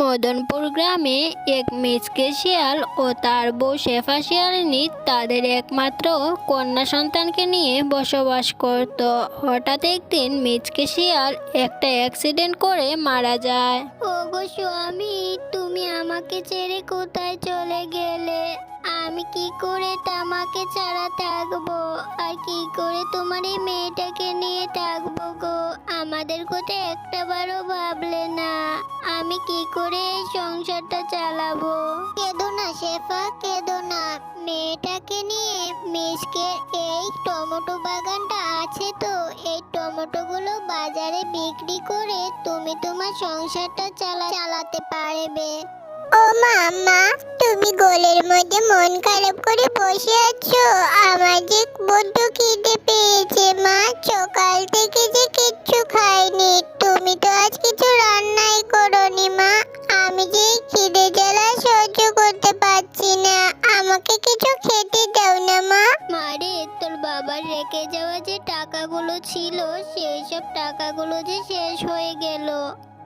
মদনপুর গ্রামে এক মিচকে শিয়াল ও তার বউ শেফা শিয়ালিনী তাদের একমাত্র কন্যা সন্তানকে নিয়ে বসবাস করত। হঠাৎ একদিন মিচকে শিয়াল একটা অ্যাক্সিডেন্ট করে মারা যায়। ওগো স্বামী, তুমি আমাকে ছেড়ে কোথায় চলে গেলে? আমি কি করে তামাকে ছাড়া থাকব? আর কি করে তোমার এই মেয়েটাকে নিয়ে থাকব গো? আমাদের কথা একটা বারও ভাবলে না। আমি কি করে এই সংসারটা চালাবো? কেঁদো না শেফা, কেঁদো না। মেয়েটাকে নিয়ে মিসকে এই টমেটো বাগানটা আছে তো। এই টমেটোগুলো বাজারে বিক্রি করে তুমি তোমার সংসারটা চালা চালাতে পারবে। ও মামা তুমি গোলের মধ্যে মন খারাপ করে বসে আছো? আমার যে বড্ড খিদে পেয়েছে, মা। সকাল থেকে যে কিচ্ছু খাইনি। তুমি তো আজ কিছু রান্নাই করনি, মা। আমি যে খিদে জ্বালা সহ্য করতে পারছি না। আমাকে কিছু খেতে দাও না, মা। মারে তোর বাবার রেখে যাওয়া যে টাকাগুলো ছিল, সেই সব টাকাগুলো যে শেষ হয়ে গেল।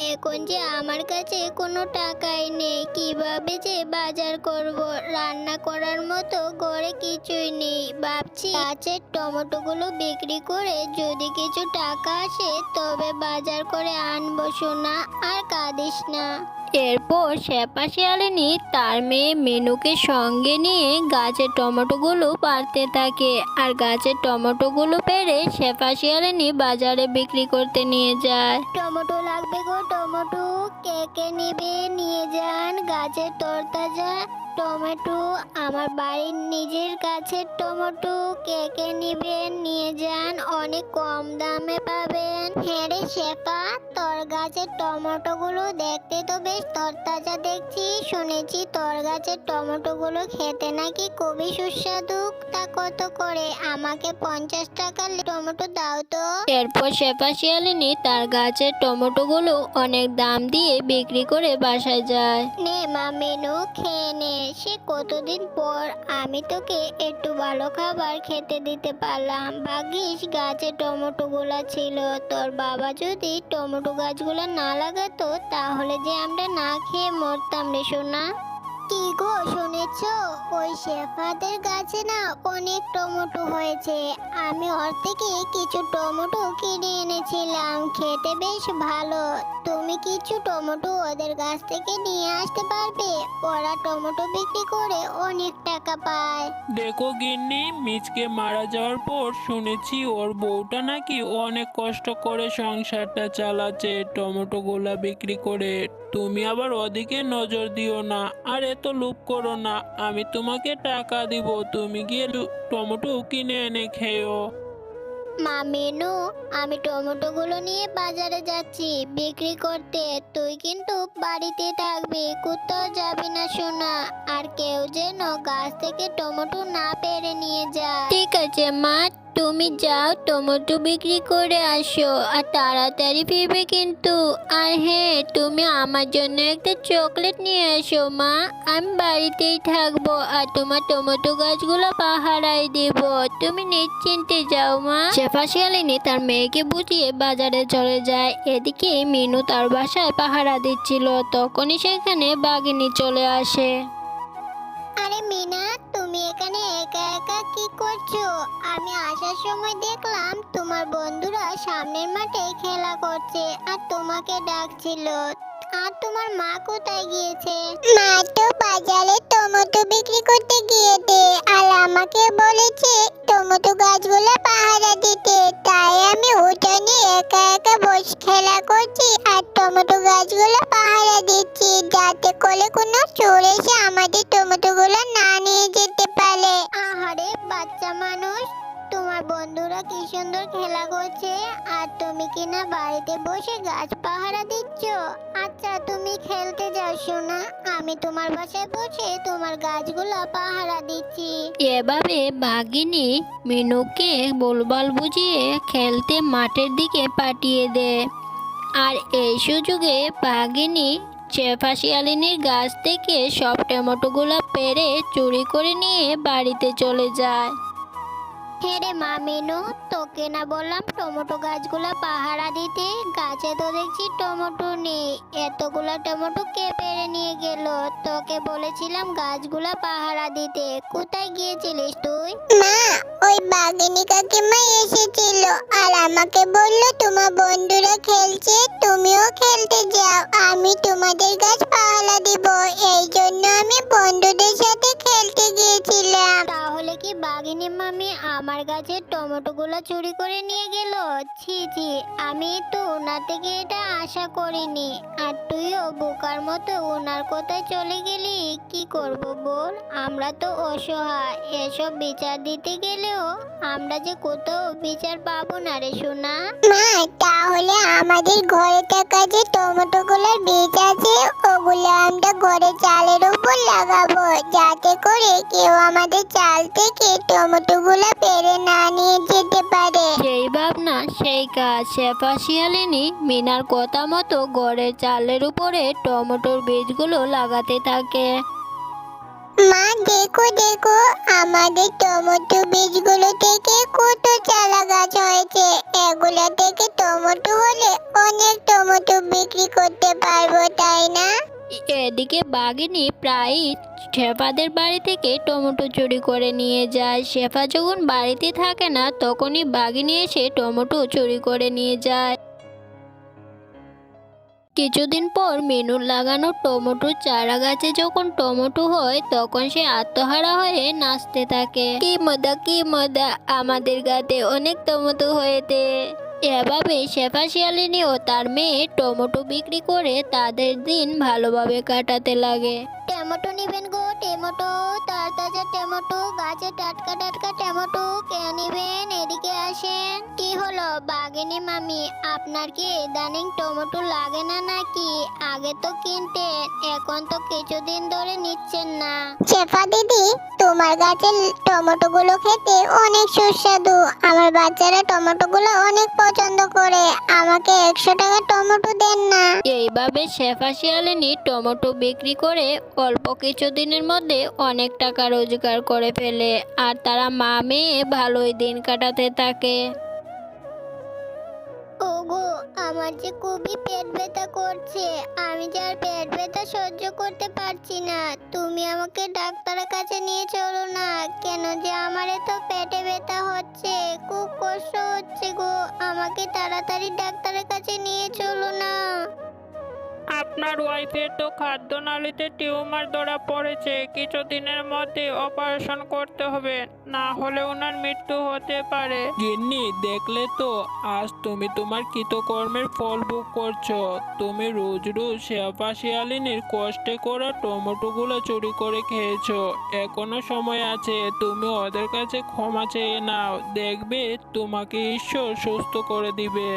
এখন যে আমার কাছে কোনো টাকাই নেই, কীভাবে যে বাজার করব? রান্না করার মতো ঘরে কিছুই নেই। ভাবছি গাছের টমেটোগুলো বিক্রি করে যদি কিছু টাকা আসে, তবে বাজার করে আনব সোনা, আর কাঁদিস না। এরপর শেপা শিয়ালিনী তার মেয়ে মেনুকে সঙ্গে নিয়ে গাছের টমেটোগুলো পারতে থাকে। আর গাছের টমেটোগুলো পেরে শেপা শিয়ালিনী বাজারে বিক্রি করতে নিয়ে যায়। টমেটো লাগবে গো, টমেটো। কে কে নিবে নিয়ে যান। গাছের তরতাজা টমেটো। আমার বাড়ির নিজের গাছের টমেটো। কে কে নিবেন নিয়ে যান। অনেক কম দামে পাবেন। হ্যাঁ রে শেফা তোর গাছের টমেটোগুলো দেখতে তো বেশ তরতাজা দেখছি শুনেছি তোর গাছের টমেটোগুলো খেতে নাকি খুবই সুস্বাদু। তা কত করে? আমাকে পঞ্চাশ টাকার টমেটো দাও তো। এরপর শেফা শিয়ালিনী তার গাছের টমেটোগুলো অনেক দাম দিয়ে বিক্রি করে বাসায় যায়। নে মা মেনু খেয়ে নে। সে কতদিন পর আমি তোকে একটু ভালো খাবার খেতে দিতে পারলাম। ভাগ্যিস গাছে টমেটো গুলা ছিল। তোর বাবা যদি টমেটো গাছগুলো না লাগাতো তাহলে যে আমরা না খেয়ে মরতাম রে সোনা। কি গো শুনেছ? ওই শেফাদের গাছে না অনেক টমেটো হয়েছে। আমি ওর থেকে কিছু টমেটো কিনে এনেছিলাম। খেতে বেশ ভালো। তুমি কিছু টমেটো ওদের গাছ থেকে নিয়ে আসতে পারবে? ওরা টমেটো বিক্রি করে অনেক টাকা পায়। দেখো গিন্নি, মিচকে মারা যাওয়ার পর শুনেছি ওর বউটা নাকি অনেক কষ্ট করে সংসারটা চালাচ্ছে টমেটো গোলা বিক্রি করে। তুমি আবার ওদিকে নজর দিও না আর এত লোভ করো না। আমি তোমাকে টাকা দিব তুমি গিয়ে লু- টমেটো কিনে এনে খেও মা মেনু আমি টমেটোগুলো নিয়ে বাজারে যাচ্ছি। বিক্রি করতে তুই কিন্তু বাড়িতে থাকবি কোথাও যাবি না সোনা। আর কেউ যেন গাছ থেকে টমেটো না পেরে নিয়ে যায়। ঠিক আছে মা। তুমি যাও, টমেটো বিক্রি করে আসো আর তাড়াতাড়ি ফিরবে কিন্তু। আর হ্যাঁ তুমি আমার জন্য একটা চকলেট নিয়ে এসো, মা। আমি বাড়িতেই থাকব আর তোমার টমেটো গাছগুলো পাহারাই দেব। তুমি নিশ্চিন্তে যাও, মা। শেফা শিয়ালিনী তার মেয়েকে বুঝিয়ে বাজারে চলে যায়। এদিকে মিনু তার বাসায় পাহারা দিচ্ছিল। তখনই সেখানে বাঘিনী চলে আসে। আরে মিনা তুমি এখানে একা একা কি করছ? আমি আসার সময় দেখলাম তোমার বন্ধুরা সামনের মাঠে খেলা করছে আর তোমাকে ডাকছিল। আর তোমার মা কোথায় গিয়েছে? মা তো বাজারে টমেটো বিক্রি করতে গিয়েছে আর আমাকে বলেছে টমেটো গাছগুলো পাহারা দিতে। তাই আমি উঠানে একা একা বসে খেলা করছি আর টমেটো গাছগুলো পাহারা দিচ্ছি। যাতে করে কোনো চোর এসে আমাদের টমেটোগুলো তোমার বন্ধুরা কি সুন্দর খেলা করছে? আর তুমি কিনা বাড়িতে বসে গাছ পাহারা দিচ্ছ? আচ্ছা তুমি খেলতে যাও শোনা আমি তোমার বাসায় বসে তোমার গাছগুলো পাহারা দিচ্ছি। এভাবে বাঘিনী মিনুকে বলবল বুঝিয়ে খেলতে মাঠের দিকে পাঠিয়ে দেয় আর এই সুযোগে বাঘিনী চেফা শিয়ালিনীর গাছ থেকে সব টমেটোগুলো পেরে চুরি করে নিয়ে বাড়িতে চলে যায়। হ্যাঁ রে মা মিনু, তোকে না বললাম টমেটো গাছগুলো পাহারা দিতে? গাছে তো দেখছি টমেটো নেই। এতগুলো টমেটো কে পেরে নিয়ে গেল? তোকে বলেছিলাম গাছগুলা পাহারা দিতে। কোথায় গিয়েছিলিস তুই? মা, ওই বাঘিনী কাকিমা এসেছিল আর আমাকে বলল তোমার বন্ধুরা খেলছে, তুমিও খেলতে যাও। আমি তোমাদের গাছ পাহারা দিব। আমার গাছের টমেটোগুলো চুরি করে নিয়ে গেল। ছি ছি, আমি তো ওনার থেকে এটা আশা করিনি। আর তুইও বোকার মতো ওনার কোথায় চলে গেলি, কি করব বল? আমরা তো অসহায়, এসব বিচার দিতে গেলেও আমরা যে কোথাও বিচার পাবো না রে সোনা। মা, তাহলে আমাদের ঘরে থাকা যে টমেটো গুলোর বীজ আছে, ওগুলো আমরা ঘরে চালের উপর লাগাবো। যাতে করে কেউ আমাদের চাল থেকে টমেটো গুলো পেরে না নিয়ে যেতে পারে। সেই ভাবনা সেই কাজ শেফা শিয়ালিনী মিনার কথা মতো ঘরের চালের উপরে টমেটোর বীজগুলো লাগাতে থাকে। মা দেখো দেখো আমাদের টমেটো বীজগুলো থেকে কত চালা গাছ হয়েছে। এগুলো থেকে টমেটো হলে অনেক টমেটো বিক্রি করতে পারব, তাই না? এদিকে বাঘিনী প্রায়ই শেফাদের বাড়ি থেকে টমেটো চুরি করে নিয়ে যায়। শেফা যখন বাড়িতে থাকে না, তখনই বাঘিনী এসে টমেটো চুরি করে নিয়ে যায়। কিছুদিন পর মেনুর লাগানো টমেটোর চারা গাছে যখন টমেটো হয়, তখন সে আত্মহারা হয়ে নাচতে থাকে। কি মজা কি মজা, আমাদের গাতে অনেক টমেটো হয়েছে। এভাবে শেফা শিয়ালিনী ও তার মেয়ে টমেটো বিক্রি করে তাদের দিন ভালোভাবে কাটাতে লাগে। টমেটো নেবেন গো। টমেটো তাজা টমেটো গাছে টাটকা টাটকা টমেটো কে নিবেন? এদিকে আসেন। কি হলো? বাগিনী মামি আপনার কি ইদানিং টমেটো লাগে না নাকি? আগে তো কিনতেন এখন তো কিছুদিন ধরে নিচ্ছেন না। শেফা দিদি তোমার গাছের টমেটো গুলো খেতে অনেক সুস্বাদু। আমার বাচ্চারা টমেটো গুলো অনেক পছন্দ করে। আমাকে একশো টাকা টমেটো দেন না। এইভাবে শেফা শিয়ালিনী টমেটো বিক্রি করে অল্প কিছুদিনের মধ্যে অনেক টাকা রোজগার করে ফেলে আর তারা মা মেয়ে ভালোই দিন কাটাতে থাকে। ওগো, আমার যে খুবই পেট ব্যথা করছে। আমি যে আর পেট ব্যথা সহ্য করতে পারছি না। তুমি আমাকে ডাক্তারের কাছে নিয়ে চলো না। কেন যে আমার এত পেটে ব্যথা হচ্ছে। খুব কষ্ট হচ্ছে গো। আমাকে তাড়াতাড়ি ডাক্তারের কাছে নিয়ে চলো না। আপনার ওয়াইফের তো খাদ্যনালীতে টিউমার ধরা পড়েছে। কিছুদিনের মধ্যে অপারেশন করতে হবে না হলে ওনার মৃত্যু হতে পারে। গিন্নি দেখলে তো আজ তুমি তোমার কৃতকর্মের ফল ভোগ করছ। তুমি রোজ রোজ শেফা শিয়ালিনীর কষ্টে করা টমেটোগুলো চুরি করে খেয়েছো। এখনও সময় আছে তুমি ওদের কাছে ক্ষমা চেয়ে নাও। দেখবে তোমাকে ঈশ্বর সুস্থ করে দিবে।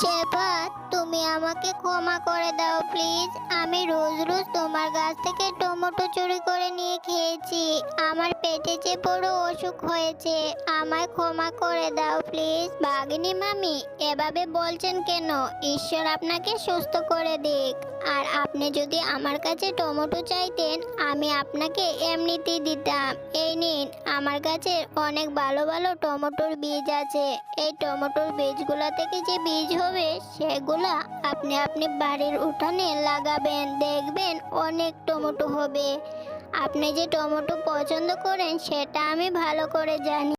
শেফা তুমি আমাকে ক্ষমা করে দাও, প্লিজ। আমি রোজ রোজ তোমার গাছ থেকে টমেটো চুরি করে নিয়ে খেয়েছি। আমার পেটে যে বড় অসুখ হয়েছে, আমায় ক্ষমা করে দাও, প্লিজ। বাগিনী মামি, এভাবে বলছেন কেন? ঈশ্বর আপনাকে সুস্থ করে দিক। আর আপনি যদি আমার কাছে টমেটো চাইতেন, আমি আপনাকে এমনিতেই দিতাম। এই নিন, আমার কাছে অনেক ভালো ভালো টমেটোর বীজ আছে। এই টমেটোর বীজগুলো থেকে যে বীজ হবে, সেগুলা আপনি আপনি বাড়ির উঠানে লাগাবেন, দেখবেন অনেক টমেটো হবে। আপনি যে টমেটো পছন্দ করেন, সেটা আমি ভালো করে জানি।